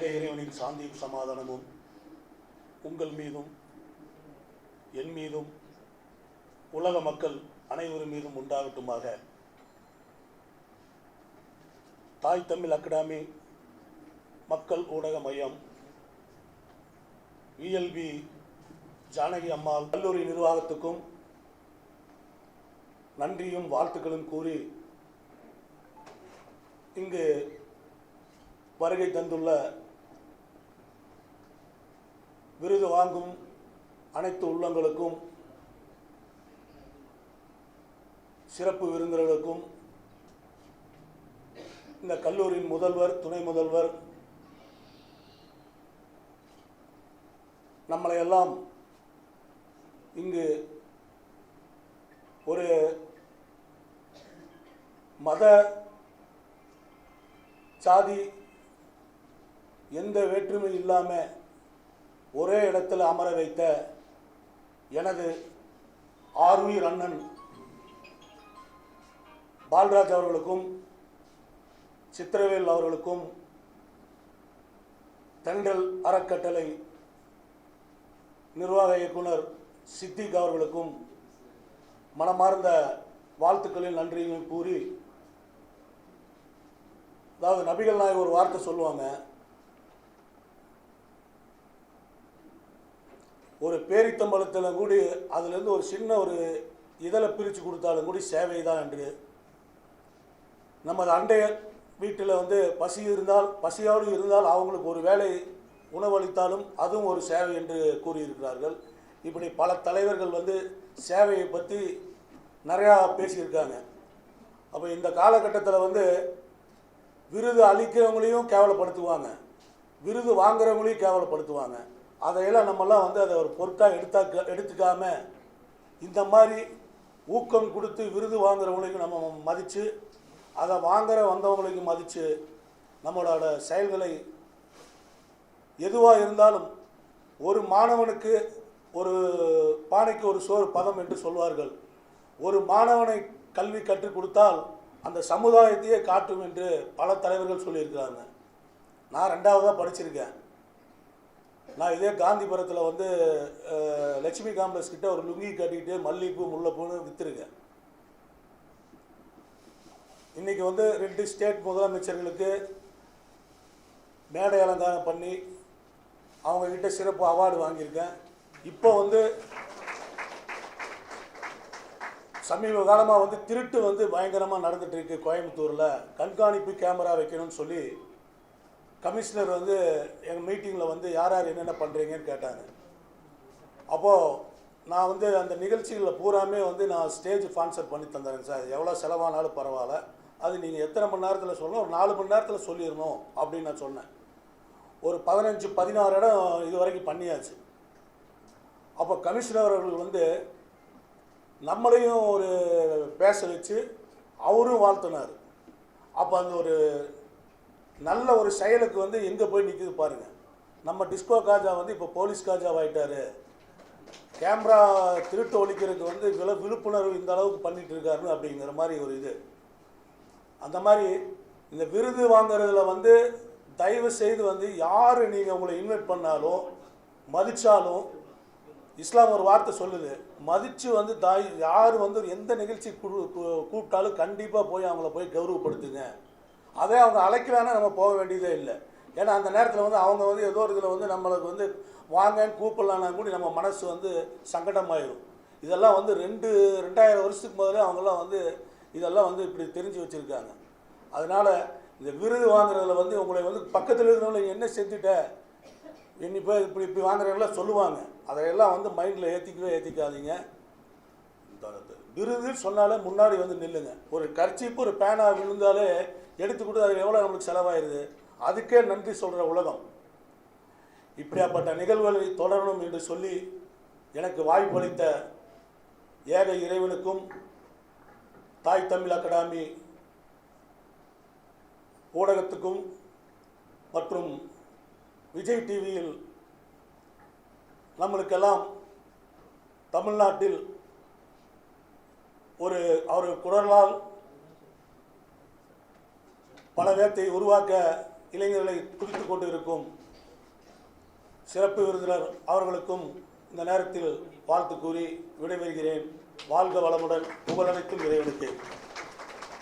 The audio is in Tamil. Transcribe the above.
ஏக இறைவனின் சாந்தியும் சமாதானமும் உங்கள் மீதும் என் மீதும் உலக மக்கள் அனைவரும் மீதும் உண்டாகட்டுமாக. தாய் தமிழ் அகாடமி மக்கள் ஊடக மையம் விஎல்பி ஜானகி அம்மாள் கல்லூரி நிர்வாகத்துக்கும் நன்றியும் வாழ்த்துக்களும் கூறி இங்கு வருகை தந்துள்ள விருது வாங்கும் அனைத்து உள்ளங்களுக்கும் சிறப்பு விருந்தினர்களுக்கும் இந்த கல்லூரியின் முதல்வர் துணை முதல்வர் நம்மளை எல்லாம் இங்கு ஒரு மத சாதி எந்த வேற்றுமை இல்லாமல் ஒரே இடத்தில் அமர வைத்த எனது ஆர்வீர் அண்ணன் பால்ராஜ் அவர்களுக்கும் சித்திரவேல் அவர்களுக்கும் தென்றல் அறக்கட்டளை நிர்வாக இயக்குனர் சித்திக் அவர்களுக்கும் மனமார்ந்த வாழ்த்துக்களில் நன்றியும் கூறி அதாவது நபிகள் நாயகம் ஒரு வார்த்தை சொல்லுவாங்க பேரித்தம்பலத்தில் கூடி அதுலேருந்து ஒரு சின்ன ஒரு இதில் பிரித்து கொடுத்தாலும் கூடி சேவை தான் என்று. நமது அண்டைய வீட்டில் வந்து பசி இருந்தால் பசியோடு இருந்தால் அவங்களுக்கு ஒரு வேலை உணவளித்தாலும் அதுவும் ஒரு சேவை என்று கூறியிருக்கிறார்கள். இப்படி பல தலைவர்கள் வந்து சேவையை பற்றி நிறையா பேசியிருக்காங்க. அப்போ இந்த காலகட்டத்தில் வந்து விருது அளிக்கிறவங்களையும் கேவலப்படுத்துவாங்க. விருது வாங்குறவங்களையும் கேவலப்படுத்துவாங்க. அதையெல்லாம் நம்மலாம் வந்து அதை ஒரு பொருட்டாக எடுத்தா எடுத்துக்காம இந்த மாதிரி ஊக்கம் கொடுத்து விருது வாங்குறவங்களுக்கு நம்ம மதித்து அதை வாங்குற வந்தவங்களையும் மதித்து நம்மளோட செயல்களை எதுவாக இருந்தாலும் ஒரு மாணவனுக்கு ஒரு பானைக்கு ஒரு சோறு பதம் என்று சொல்வார்கள். ஒரு மாணவனை கல்வி கற்றுக் கொடுத்தால் அந்த சமுதாயத்தையே காட்டும் என்று பல தலைவர்கள் சொல்லியிருக்கிறாங்க. நான் ரெண்டாவதாக படிச்சிருக்கேன். நான் இதே காந்திபுரத்தில் வந்து லட்சுமி காம்ப்ளெக்ஸ் கிட்ட ஒரு லுங்கி கட்டிக்கிட்டு மல்லிகைப்பூ முல்லைப்பூன்னு விற்றுருக்கேன் இன்னைக்கு வந்து ரெண்டு ஸ்டேட் முதலமைச்சர்களுக்கு மேடை அலங்காரம் பண்ணி அவங்கக்கிட்ட சிறப்பு அவார்டு வாங்கியிருக்கேன். இப்போ வந்து சமீப காலமாக வந்து திருட்டு வந்து பயங்கரமாக நடந்துகிட்டு இருக்கு கோயம்புத்தூரில். கண்காணிப்பு கேமரா வைக்கணும்னு சொல்லி கமிஷனர் வந்து எங்கள் மீட்டிங்கில் வந்து யார் யார் என்னென்ன பண்ணுறீங்கன்னு கேட்டாங்க. அப்போது நான் வந்து அந்த நிகழ்ச்சிகளில் பூராமே வந்து நான் ஸ்டேஜ் ஸ்பான்சர் பண்ணி தந்துறேன் சார். எவ்வளோ செலவானாலும் பரவாயில்ல. அது நீங்கள் எத்தனை மணி நேரத்தில் சொல்லணும்? ஒரு நாலு மணி நேரத்தில் சொல்லிடணும் அப்படின்னு நான் சொன்னேன். ஒரு பதினஞ்சு பதினாறு இடம் இது வரைக்கும் பண்ணியாச்சு. அப்போ கமிஷனர் அவர்கள் வந்து நம்மளையும் ஒரு பேச வச்சு அவரும் வாழ்த்தினார். அப்போ அந்த ஒரு நல்ல ஒரு செயலுக்கு வந்து எங்கே போய் நிற்குது பாருங்கள் நம்ம டிஸ்கோ காஜா வந்து இப்போ போலீஸ் காஜா கேமரா திருட்டு ஒழிக்கிறதுக்கு வந்து வில விழிப்புணர்வு இந்த அளவுக்கு பண்ணிட்டு இருக்காருன்னு அப்படிங்கிற மாதிரி ஒரு இது. அந்த மாதிரி இந்த விருது வாங்குறதுல வந்து தயவு செய்து வந்து யார் நீங்கள் உங்களை இன்வைட் பண்ணாலும் மதித்தாலும் இஸ்லாம் ஒரு வார்த்தை சொல்லுது மதித்து வந்து தாய் யார் வந்து எந்த நிகழ்ச்சி கூப்பிட்டாலும் கண்டிப்பாக போய் அவங்கள போய் கௌரவப்படுத்துங்க. அதே அவங்க அழைக்கலான்னு நம்ம போக வேண்டியதே இல்லை. ஏன்னா அந்த நேரத்தில் வந்து அவங்க வந்து ஏதோ ஒரு இதில் வந்து நம்மளுக்கு வந்து வாங்கன்னு கூப்பிடலான்னா கூட நம்ம மனசு வந்து சங்கடமாயிடும் இதெல்லாம் வந்து ரெண்டு ரெண்டாயிரம் வருஷத்துக்கு முதல்ல அவங்கெல்லாம் வந்து இதெல்லாம் வந்து இப்படி தெரிஞ்சு வச்சுருக்காங்க. அதனால் இந்த விருது வாங்குறதுல வந்து உங்களை வந்து பக்கத்தில் இருக்கிறவங்க என்ன செஞ்சுட்ட? இன்னி போய் இப்படி இப்படி வாங்குறவங்களாம் சொல்லுவாங்க. அதையெல்லாம் வந்து மைண்டில் ஏற்றிக்கவே ஏற்றிக்காதீங்க இந்த விருது சொன்னாலே முன்னாடி வந்து நில்லுங்க. ஒரு கர்ச்சிப்பு ஒரு பேனா விழுந்தாலே எடுத்து கொடுத்து அது எவ்வளோ நம்மளுக்கு செலவாயிருது? அதுக்கே நன்றி சொல்கிற உலகம். இப்படியாப்பட்ட நிகழ்வுகளை தொடரணும் என்று சொல்லி எனக்கு வாய்ப்பளித்த ஏக இறைவனுக்கும் தாய் தமிழ் அகாடமி ஊடகத்துக்கும் மற்றும் விஜய் டிவியில் நம்மளுக்கெல்லாம் தமிழ்நாட்டில் ஒரு அவர் குரலால் பல பேர்த்தை உருவாக்க இளைஞர்களை குறித்து கொண்டு இருக்கும் சிறப்பு விருந்தினர் அவர்களுக்கும் இந்த நேரத்தில் வாழ்த்து கூறி விடைபெறுகிறேன். வாழ்க வளமுடன். புகழனைத்தும் இறைவனுக்கு.